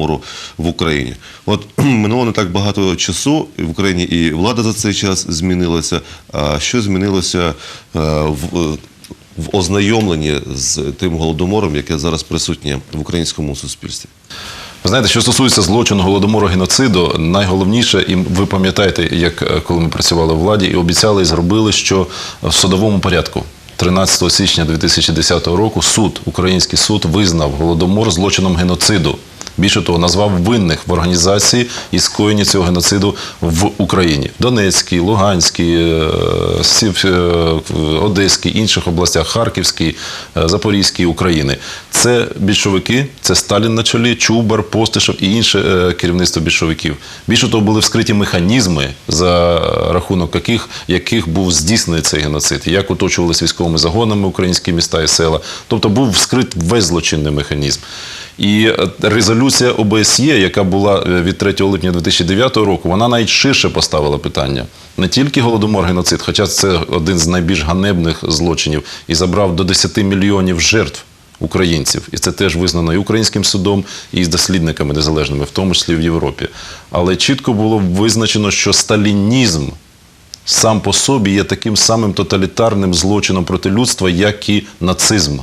голодомору в Україні. От минуло не так багато часу в Україні, і влада за цей час змінилася. А що змінилося е, в, в ознайомленні з тим голодомором, яке зараз присутнє в українському суспільстві? Ви знаєте, що стосується злочину голодомору геноциду, найголовніше, і ви пам'ятаєте, як е, коли ми працювали у владі, і обіцяли і зробили, що в судовому порядку. 13 січня 2010 року суд, український суд, визнав голодомор злочином геноциду. Більше того, назвав винних в організації і скоєнні цього геноциду в Україні. Донецькій, Луганській, е, е, Одеській, інших областях, Харківській, е, Запорізькій України. Це більшовики, це Сталін на чолі, Чубар, Постишев і інше керівництво більшовиків. Більше того, були вскриті механізми, за рахунок яких, яких був здійснений цей геноцид, як оточувалися військовими загонами українські міста і села. Тобто був вскрит весь злочинний механізм. І е, резолюція ОБСЄ, яка була е, від 3 липня 2009 року, вона навіть ширше поставила питання. Не тільки голодомор геноцид, хоча це один з найбільш ганебних злочинів, і забрав до 10 мільйонів жертв українців. І це теж визнано і українським судом, і з дослідниками незалежними, в тому числі в Європі. Але чітко було визначено, що сталінізм сам по собі є таким самим тоталітарним злочином проти людства, як і нацизм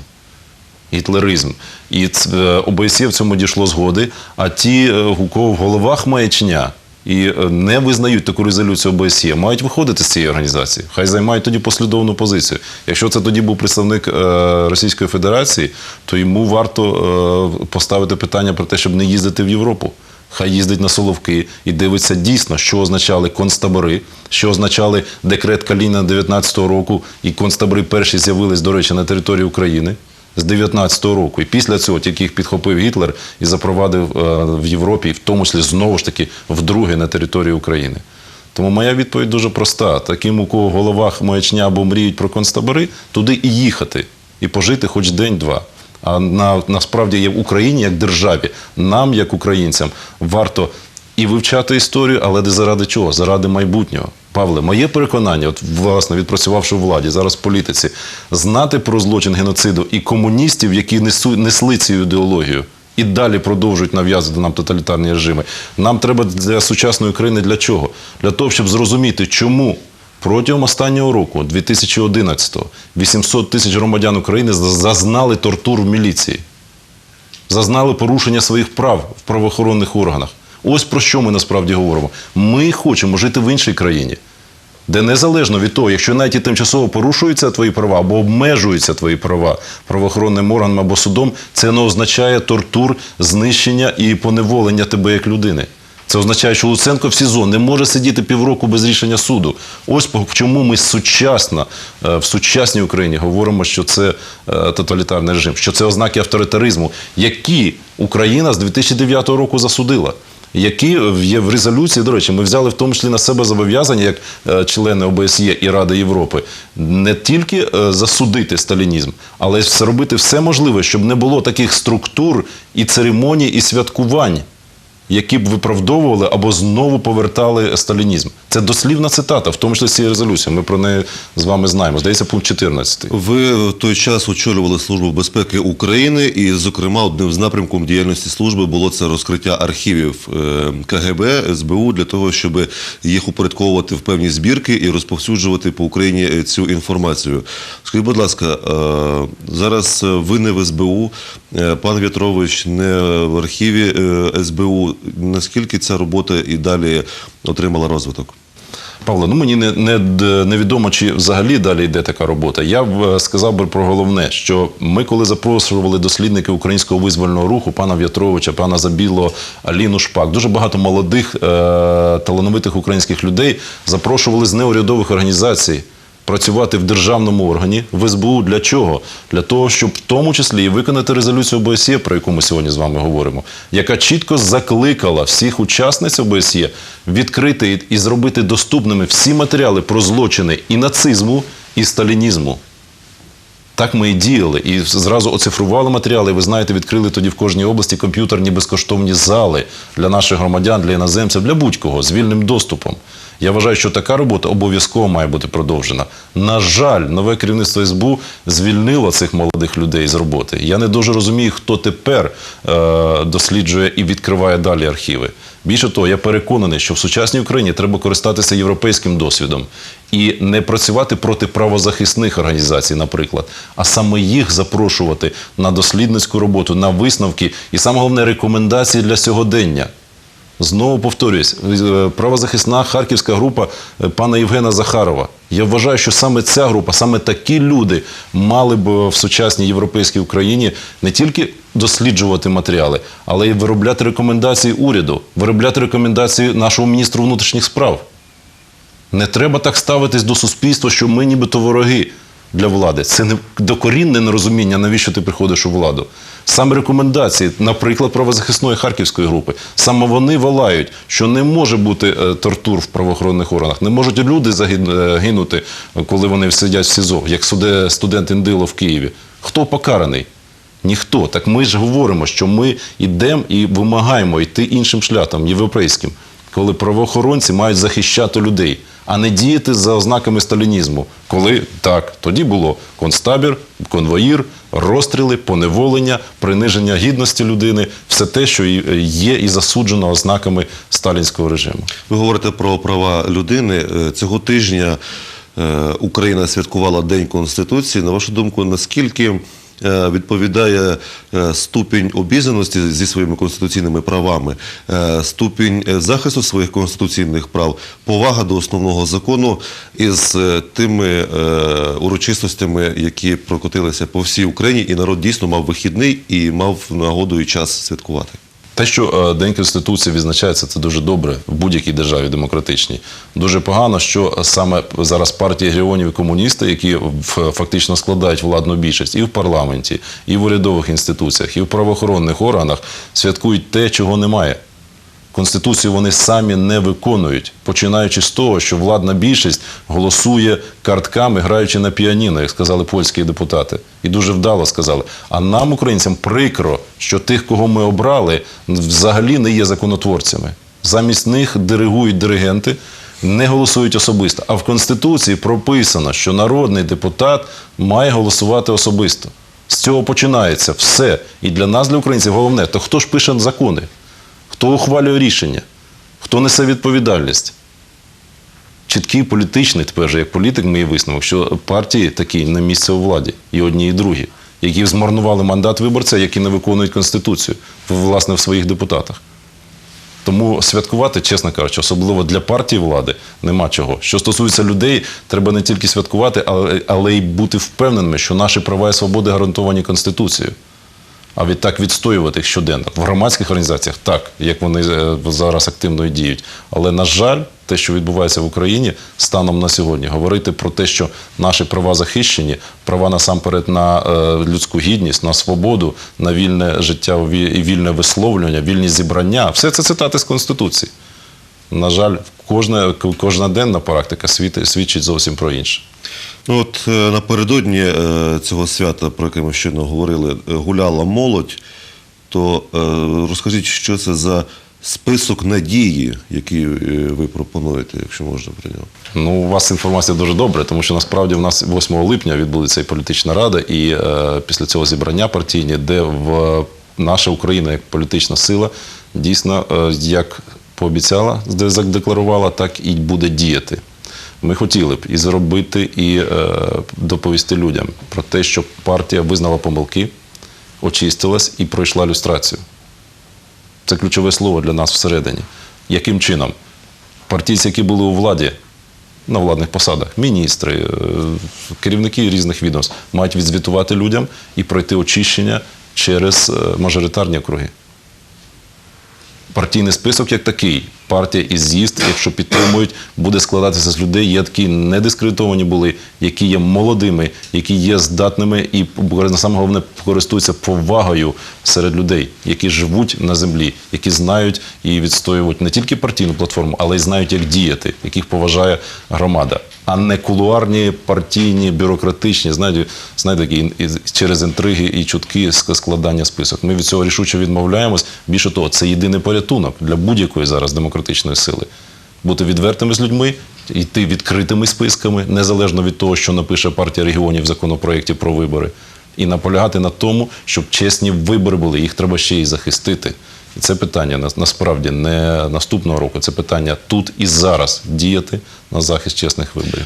гітлеризм. І ц- е, ОБСЄ в цьому дійшло згоди. А ті, е, у кого в головах маячня і е, не визнають таку резолюцію ОБСЄ, мають виходити з цієї організації. Хай займають тоді послідовну позицію. Якщо це тоді був представник Російської Федерації, то йому варто поставити питання про те, щоб не їздити в Європу. Хай їздить на Соловки і дивиться дійсно, що означали концтабори, що означали декрет Каліна 19-го року, і концтабори перші з'явились, до речі, на території України з 19-го року. І після цього тільки їх підхопив Гітлер і запровадив е, в Європі, і в тому числі знову ж таки вдруге на території України. Тому моя відповідь дуже проста: таким, у кого в головах маячня або мріють про концтабори, туди і їхати, і пожити хоч день-два. А на, насправді є в Україні як державі, нам, як українцям, варто і вивчати історію, але де заради чого? Заради майбутнього. Павле, моє переконання, от власне відпрацювавши в владі, зараз в політиці, знати про злочин геноциду і комуністів, які несу, несли цю ідеологію. І далі продовжують нав'язувати нам тоталітарні режими. Нам треба для сучасної країни для чого? Для того, щоб зрозуміти, чому протягом останнього року, 2011-го, 800 тисяч громадян України зазнали тортур в міліції зазнали порушення своїх прав в правоохоронних органах. Ось про що ми насправді говоримо. Ми хочемо жити в іншій країні, де незалежно від того, якщо навіть тимчасово порушуються твої права або обмежуються твої права правоохоронним органом або судом, це не означає тортур, знищення і поневолення тебе як людини. Це означає, що Луценко в СІЗО не може сидіти півроку без рішення суду. Ось чому ми сучасно е, в сучасній Україні говоримо, що це е, тоталітарний режим, що це ознаки авторитаризму, які Україна з 2009 року засудила. Які є в резолюції, до речі, ми взяли в тому числі на себе зобов'язання, як е, члени ОБСЄ і Ради Європи, не тільки е, засудити сталінізм, але й зробити все можливе, щоб не було таких структур і церемоній, і святкувань, які б виправдовували або знову повертали сталінізм. Це дослівна цитата, в тому числі з цієї резолюції. Ми про неї з вами знаємо. Здається, пункт 14. Ви в той час очолювали Службу безпеки України, і, зокрема, одним з напрямків діяльності служби було це розкриття архівів е, КГБ, СБУ для того, щоб їх упорядковувати в певні збірки і розповсюджувати по Україні е, цю інформацію. Скажіть, будь ласка, е, зараз е, ви не в СБУ, е, пан В'ятрович не в архіві е, СБУ. Наскільки ця робота і далі отримала розвиток? Павло, ну мені не, не, невідомо, чи взагалі далі йде така робота. Я б е, сказав би про головне, що ми, коли запрошували дослідники українського визвольного руху, пана В'ятровича, пана Забіло, Аліну Шпак, дуже багато молодих е, талановитих українських людей запрошували з неурядових організацій. Працювати в державному органі в СБУ для чого? Для того, щоб в тому числі і виконати резолюцію ОБСЄ, про яку ми сьогодні з вами говоримо, яка чітко закликала всіх учасниць ОБСЄ відкрити і- зробити доступними всі матеріали про злочини і нацизму, і сталінізму. Так ми і діяли. І зразу оцифрували матеріали. Ви знаєте, відкрили тоді в кожній області комп'ютерні безкоштовні зали для наших громадян, для іноземців, для будь-кого з вільним доступом. Я вважаю, що така робота обов'язково має бути продовжена. На жаль, нове керівництво СБУ звільнило цих молодих людей з роботи. Я не дуже розумію, хто тепер е, досліджує і відкриває далі архіви. Більше того, я переконаний, що в сучасній Україні треба користатися європейським досвідом і не працювати проти правозахисних організацій, наприклад, а саме їх запрошувати на дослідницьку роботу, на висновки і саме головне рекомендації для сьогодення. Знову повторююсь, е, правозахисна харківська група е, пана Євгена Захарова. Я вважаю, що саме ця група, саме такі люди мали б в сучасній європейській Україні не тільки досліджувати матеріали, але й виробляти рекомендації уряду, виробляти рекомендації нашого міністру внутрішніх справ. Не треба так ставитись до суспільства, що ми нібито вороги для влади. Це не докорінне нерозуміння, навіщо ти приходиш у владу. Саме рекомендації, наприклад, правозахисної харківської групи, саме вони волають, що не може бути е, тортур в правоохоронних органах, не можуть люди загинути, коли вони сидять в СІЗО, як суде студент Індило в Києві. Хто покараний? Ніхто. Так ми ж говоримо, що ми йдемо і вимагаємо йти іншим шляхом, європейським, коли правоохоронці мають захищати людей, а не діяти за ознаками сталінізму. Коли так, тоді було концтабір, конвоїр, розстріли, поневолення, приниження гідності людини, все те, що є і засуджено ознаками сталінського режиму. Ви говорите про права людини. Е, Цього тижня е, Україна святкувала День Конституції. На вашу думку, наскільки е, відповідає е, ступінь обізнаності зі своїми конституційними правами, е, ступінь е, захисту своїх конституційних прав, повага до основного закону із е, тими е, урочистостями, які прокотилися по всій Україні, і народ дійсно мав вихідний і мав нагоду і час святкувати. Те, що е, День Конституції відзначається, це дуже добре в будь-якій державі демократичній. Дуже погано, що саме зараз партії регіонів і комуністи, які фактично складають владну більшість і в парламенті, і в урядових інституціях, і в правоохоронних органах, святкують те, чого немає. Конституцію вони самі не виконують, починаючи з того, що владна більшість голосує картками, граючи на піаніно, як сказали польські депутати. І дуже вдало сказали. А нам, українцям, прикро, що тих, кого ми обрали, взагалі не є законотворцями. Замість них диригують диригенти, не голосують особисто. А в Конституції прописано, що народний депутат має голосувати особисто. З цього починається все. І для нас, для українців, головне, то хто ж пише закони? Хто ухвалює рішення? Хто несе відповідальність? Чіткий політичний, тепер вже як політик, мій висновок, що партії такі на місце у владі, і одні, і другі, які змарнували мандат виборця, які не виконують Конституцію, власне, в своїх депутатах. Тому святкувати, чесно кажучи, особливо для партії влади, нема чого. Що стосується людей, треба не тільки святкувати, але, але й бути впевненими, що наші права і свободи гарантовані Конституцією. А відтак відстоювати їх щоденно. В громадських організаціях так, як вони е, зараз активно і діють. Але, на жаль, те, що відбувається в Україні станом на сьогодні, говорити про те, що наші права захищені, права насамперед на е, людську гідність, на свободу, на вільне життя і вільне висловлювання, вільні зібрання, все це цитати з Конституції. На жаль, кожна, кожна денна практика свідчить зовсім про інше. Ну от е, напередодні е, цього свята, про яке ми щойно говорили, е, гуляла молодь. То розкажіть, що це за список надії, який ви пропонуєте, якщо можна про нього. Ну, у вас інформація дуже добра, тому що насправді в нас 8 липня відбудеться і політична рада, і е, після цього зібрання партійні, де в наша Україна як політична сила дійсно е, як пообіцяла, де задекларувала, так і буде діяти. Ми хотіли б і зробити, і е, доповісти людям про те, що партія визнала помилки, очистилась і пройшла люстрацію. Це ключове слово для нас всередині. Яким чином? Партійці, які були у владі на владних посадах, міністри, е, керівники різних відомств, мають відзвітувати людям і пройти очищення через е, мажоритарні округи. Партійний список як такий. Партія і з'їзд, якщо підтримують, буде складатися з людей, які не дискредитовані були, які є молодими, які є здатними і саме головне користуються повагою серед людей, які живуть на землі, які знають і відстоюють не тільки партійну платформу, але й знають, як діяти, яких поважає громада, а не кулуарні, партійні, бюрократичні, знаєте, знаєте, такі через інтриги і чутки складання список. Ми від цього рішуче відмовляємось. Більше того, це єдиний порятунок для будь-якої зараз демократичної сили. бути відвертими з людьми, йти відкритими списками, незалежно від того, що напише партія регіонів в законопроєкті про вибори, і наполягати на тому, щоб чесні вибори були. Їх треба ще й захистити. І це питання насправді не наступного року, це питання тут і зараз діяти на захист чесних виборів.